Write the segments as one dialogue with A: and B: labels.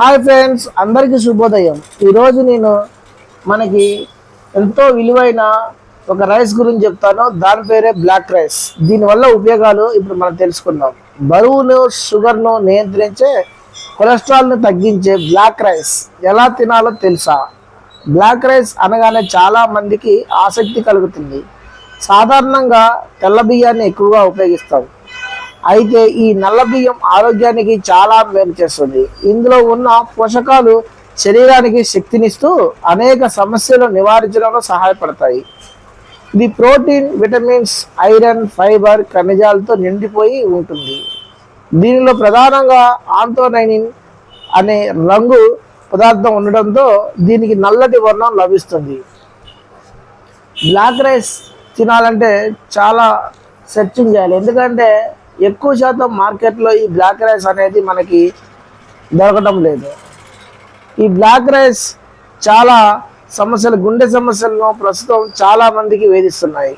A: Hi friends అందరికీ శుభోదయం. ఈరోజు నేను మనకి ఎంతో విలువైన ఒక రైస్ గురించి చెప్తాను. దాని పేరే బ్లాక్ రైస్. దీనివల్ల ఉపయోగాలు ఇప్పుడు మనం తెలుసుకుందాం. బరువును షుగర్ను నియంత్రించే కొలెస్ట్రాల్ను తగ్గించే బ్లాక్ రైస్ ఎలా తినాలో తెలుసా? బ్లాక్ రైస్ అనగానే చాలా మందికి ఆసక్తి కలుగుతుంది. సాధారణంగా తెల్ల బియ్యాన్ని ఎక్కువగా ఉపయోగిస్తాం. అయితే ఈ నల్ల బియ్యం ఆరోగ్యానికి చాలా మేలు చేస్తుంది. ఇందులో ఉన్న పోషకాలు శరీరానికి శక్తినిస్తూ అనేక సమస్యలు నివారించడంలో సహాయపడతాయి. ఇది ప్రోటీన్ విటమిన్స్ ఐరన్ ఫైబర్ ఖనిజాలతో నిండిపోయి ఉంటుంది. దీనిలో ప్రధానంగా ఆంతోనైనిన్ అనే రంగు పదార్థం ఉండడంతో దీనికి నల్లటి వర్ణం లభిస్తుంది. బ్లాక్ రైస్ తినాలంటే చాలా సెర్చింగ్ చేయాలి. ఎందుకంటే ఎక్కువ శాతం మార్కెట్లో ఈ బ్లాక్ రైస్ అనేది మనకి దొరకడం లేదు. ఈ బ్లాక్ రైస్ చాలా సమస్యలు గుండె సమస్యలను ప్రస్తుతం చాలా మందికి వేధిస్తున్నాయి.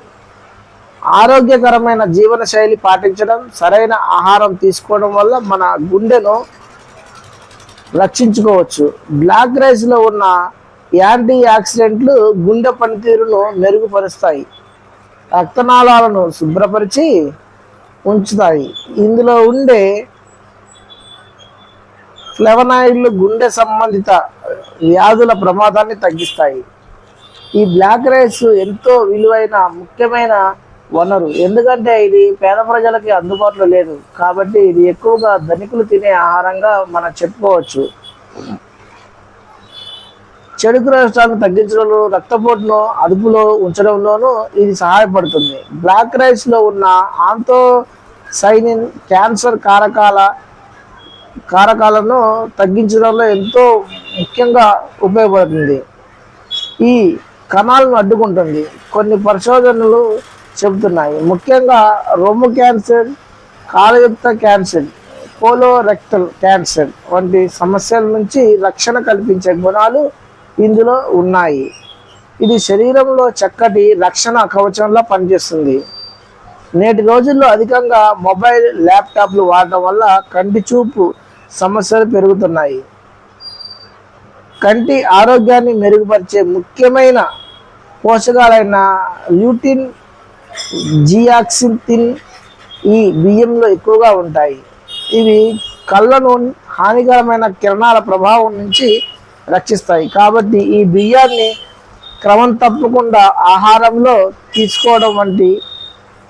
A: ఆరోగ్యకరమైన జీవన శైలి పాటించడం సరైన ఆహారం తీసుకోవడం వల్ల మన గుండెను రక్షించుకోవచ్చు. బ్లాక్ రైస్లో ఉన్న యాంటీ ఆక్సిడెంట్లు గుండె పనితీరును మెరుగుపరుస్తాయి. రక్తనాళాలను శుభ్రపరిచి ఉంచుతాయి. ఇందులో ఉండే ఫ్లెవనాయిడ్లు గుండె సంబంధిత వ్యాధుల ప్రమాదాన్ని తగ్గిస్తాయి. ఈ బ్లాక్ రైస్ ఎంతో విలువైన ముఖ్యమైన వనరు. ఎందుకంటే ఇది పేద ప్రజలకి అందుబాటులో లేదు. కాబట్టి ఇది ఎక్కువగా ధనికులు తినే ఆహారంగా మనం చెప్పుకోవచ్చు. చెడు కొలెస్ట్రాల్ను తగ్గించడంలో రక్తపోటును అదుపులో ఉంచడంలోనూ ఇది సహాయపడుతుంది. బ్లాక్ రైస్లో ఉన్న ఆంతో సైనిన్ క్యాన్సర్ కారకాల కారకాలను తగ్గించడంలో ఎంతో ముఖ్యంగా ఉపయోగపడుతుంది. ఈ కణాలను అడ్డుకుంటుంది. కొన్ని పరిశోధనలు చెబుతున్నాయి. ముఖ్యంగా రొమ్ము క్యాన్సర్ కాలయుక్త క్యాన్సర్ కోలోరెక్టల్ క్యాన్సర్ వంటి సమస్యల నుంచి రక్షణ కల్పించే గుణాలు ఇందులో ఉన్నాయి. ఇది శరీరంలో చక్కటి రక్షణ కవచంలా పనిచేస్తుంది. నేటి రోజుల్లో అధికంగా మొబైల్ ల్యాప్టాప్లు వాడటం వల్ల కంటి చూపు సమస్యలు పెరుగుతున్నాయి. కంటి ఆరోగ్యాన్ని మెరుగుపరిచే ముఖ్యమైన పోషకాలైన ల్యూటిన్ జియాక్సిన్ ఈ బియ్యంలో ఎక్కువగా ఉంటాయి. ఇవి కళ్ళను హానికరమైన కిరణాల ప్రభావం నుంచి రక్షిస్తాయి. కాబట్టి ఈ బియ్యాన్ని క్రమం తప్పకుండా ఆహారంలో తీసుకోవడం వంటి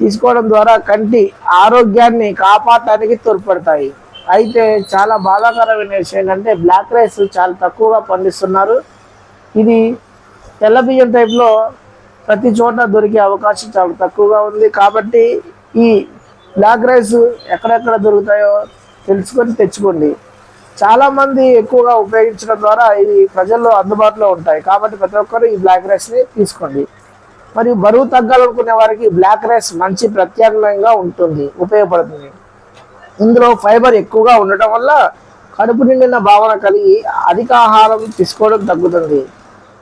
A: తీసుకోవడం ద్వారా కంటి ఆరోగ్యాన్ని కాపాడటానికి తోడ్పడతాయి. అయితే చాలా బాధాకరమైన విషయం ఏంటంటే బ్లాక్ రైస్ చాలా తక్కువగా పండిస్తున్నారు. ఇది తెల్ల బియ్యం టైప్లో ప్రతి చోట దొరికే అవకాశం చాలా తక్కువగా ఉంది. కాబట్టి ఈ బ్లాక్ రైస్ ఎక్కడెక్కడ దొరుకుతాయో తెలుసుకొని తెచ్చుకోండి. చాలామంది ఎక్కువగా ఉపయోగించడం ద్వారా ఇవి ప్రజల్లో అందుబాటులో ఉంటాయి. కాబట్టి ప్రతి ఒక్కరు ఈ బ్లాక్ రైస్ని తీసుకోండి. మరియు బరువు తగ్గాలనుకునే వారికి బ్లాక్ రైస్ మంచి ప్రత్యామ్నాయంగా ఉంటుంది ఉపయోగపడుతుంది. ఇందులో ఫైబర్ ఎక్కువగా ఉండటం వల్ల కడుపు నిండిన భావన కలిగి అధిక ఆహారం తీసుకోవడం తగ్గుతుంది.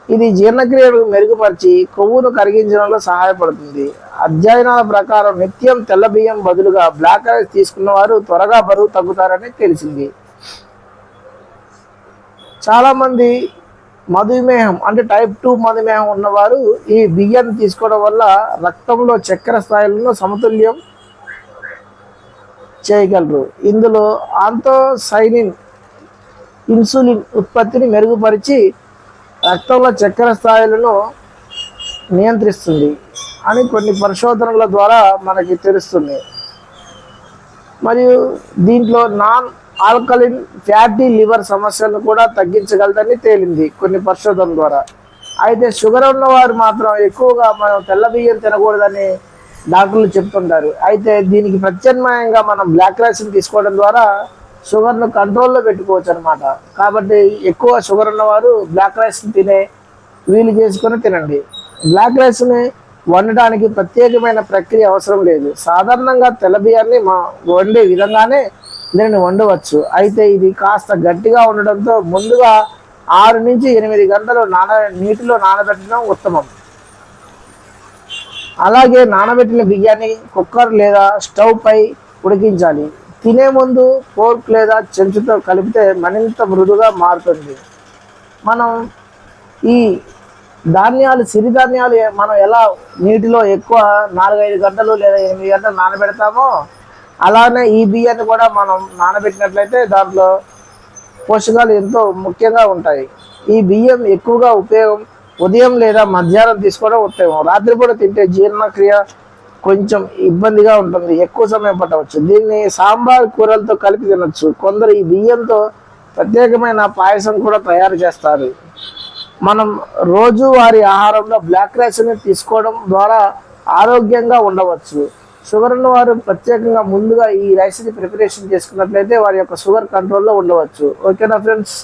A: ఇది జీర్ణక్రియను మెరుగుపరిచి కొవ్వును కరిగించడంలో సహాయపడుతుంది. అధ్యయనాల ప్రకారం నిత్యం తెల్ల బియ్యం బదులుగా బ్లాక్ రైస్ తీసుకున్న వారు త్వరగా బరువు తగ్గుతారని తెలిసింది. చాలామంది మధుమేహం అంటే టైప్ టూ మధుమేహం ఉన్నవారు ఈ బియ్యాన్ని తీసుకోవడం వల్ల రక్తంలో చక్కెర స్థాయిలను సమతుల్యం చేయగలరు. ఇందులో ఆంతోసైనిన్ ఇన్సులిన్ ఉత్పత్తిని మెరుగుపరిచి రక్తంలో చక్కెర స్థాయిలను నియంత్రిస్తుంది అని కొన్ని పరిశోధనల ద్వారా మనకి తెలుస్తుంది. మరియు దీంట్లో నాన్ ఆల్కలిన్ ఫ్యాటీ లివర్ సమస్యలను కూడా తగ్గించగలదని తేలింది కొన్ని పరిశోధనల ద్వారా. అయితే షుగర్ ఉన్నవారు మాత్రం ఎక్కువగా మనం తెల్ల బియ్యం తినకూడదని డాక్టర్లు చెప్తుంటారు. అయితే దీనికి ప్రత్యామ్నాయంగా మనం బ్లాక్ రైస్ని తీసుకోవడం ద్వారా షుగర్ను కంట్రోల్లో పెట్టుకోవచ్చు అనమాట కాబట్టి ఎక్కువ షుగర్ ఉన్నవారు బ్లాక్ రైస్ని తినే వీలు చేసుకొని తినండి. బ్లాక్ రైస్ని వండడానికి ప్రత్యేకమైన ప్రక్రియ అవసరం లేదు. సాధారణంగా తెల్ల బియ్యాన్ని మా వండే విధంగానే దీనిని వండవచ్చు. అయితే ఇది కాస్త గట్టిగా ఉండడంతో ముందుగా ఆరు నుంచి ఎనిమిది గంటలు నాన నీటిలో నానబెట్టడం ఉత్తమం. అలాగే నానబెట్టిన బియ్యాన్ని కుక్కర్ లేదా స్టవ్ పై ఉడికించాలి. తినే ముందు ఫోర్క్ లేదా చెంచుతో కలిపితే మరింత మృదుగా మారుతుంది. మనం ఈ ధాన్యాలు సిరిధాన్యాలు మనం ఎలా నీటిలో ఎక్కువ నాలుగైదు గంటలు లేదా ఎనిమిది గంటలు నానబెడతామో అలానే ఈ బియ్యాన్ని కూడా మనం నానబెట్టినట్లయితే దాంట్లో పోషకాలు ఎంతో ముఖ్యంగా ఉంటాయి. ఈ బియ్యం ఎక్కువగా ఉపయోగం ఉదయం లేదా మధ్యాహ్నం తీసుకోవడం ఉత్తమం. రాత్రిపూట తింటే జీర్ణక్రియ కొంచెం ఇబ్బందిగా ఉంటుంది. ఎక్కువ సమయం పట్టవచ్చు. దీన్ని సాంబార్ కూరలతో కలిపి తినచ్చు. కొందరు ఈ బియ్యంతో ప్రత్యేకమైన పాయసం కూడా తయారు చేస్తారు. మనం రోజు వారి ఆహారంలో బ్లాక్ రైస్ని తీసుకోవడం ద్వారా ఆరోగ్యంగా ఉండవచ్చు. షుగర్ ఉన్న వారు ప్రత్యేకంగా ముందుగా ఈ రైస్ని ప్రిపరేషన్ చేసుకున్నట్లయితే వారి యొక్క షుగర్ కంట్రోల్లో ఉండవచ్చు. ఓకేనా ఫ్రెండ్స్